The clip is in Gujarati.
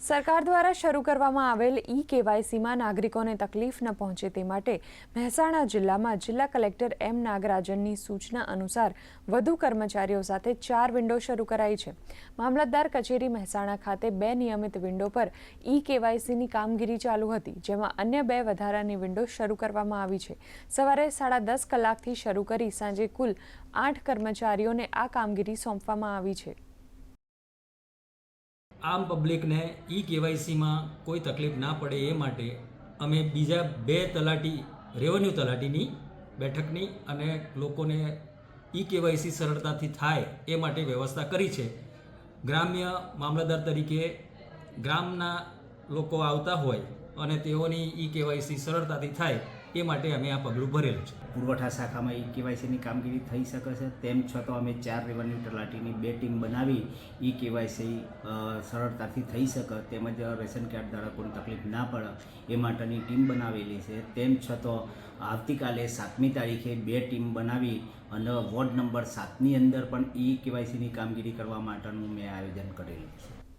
સરકાર દ્વારા શરૂ કરવામાં આવેલ ઈ કેવાયસીમાં નાગરિકોને તકલીફ ન પહોંચે તે માટે મહેસાણા જિલ્લામાં જિલ્લા કલેક્ટર એમ નાગરાજનની સૂચના અનુસાર વધુ કર્મચારીઓ સાથે ચાર વિન્ડો શરૂ કરાઈ છે. મામલતદાર કચેરી મહેસાણા ખાતે બે નિયમિત વિન્ડો પર ઈ કેવાયસીની કામગીરી ચાલુ હતી, જેમાં અન્ય બે વધારાની વિન્ડો શરૂ કરવામાં આવી છે. સવારે સાડા દસ કલાકથી શરૂ કરી સાંજે કુલ આઠ કર્મચારીઓને આ કામગીરી સોંપવામાં આવી છે. આમ પબ્લિકને ઈ કેવાયસીમાં કોઈ તકલીફ ના પડે એ માટે અમે બીજા બે તલાટી, રેવન્યુ તલાટીની બેઠકની અને લોકોને ઈ કેવાયસી સરળતાથી થાય એ માટે વ્યવસ્થા કરી છે. ગ્રામ્ય મામલતદાર તરીકે ગ્રામના લોકો આવતા હોય અને તેઓની ઈ કેવાયસી સરળતાથી થાય એ માટે અમે આ પગલું ભરેલું છે. પુરવઠા શાખામાં ઈ કેવાયસીની કામગીરી થઈ શકે છે. તેમ છતાં અમે ચાર રેવન્યુ તલાટીની બે ટીમ બનાવી ઈ કેવાયસી સરળતાથી થઈ શકે તેમજ રેશન કાર્ડ ધારકોને તકલીફ ના પડે એ માટેની ટીમ બનાવેલી છે. તેમ છતાં આવતીકાલે સાતમી તારીખે બે ટીમ બનાવી અને વોર્ડ નંબર સાતની અંદર પણ ઈ કેવાયસીની કામગીરી કરવા માટેનું મેં આયોજન કરેલું છે.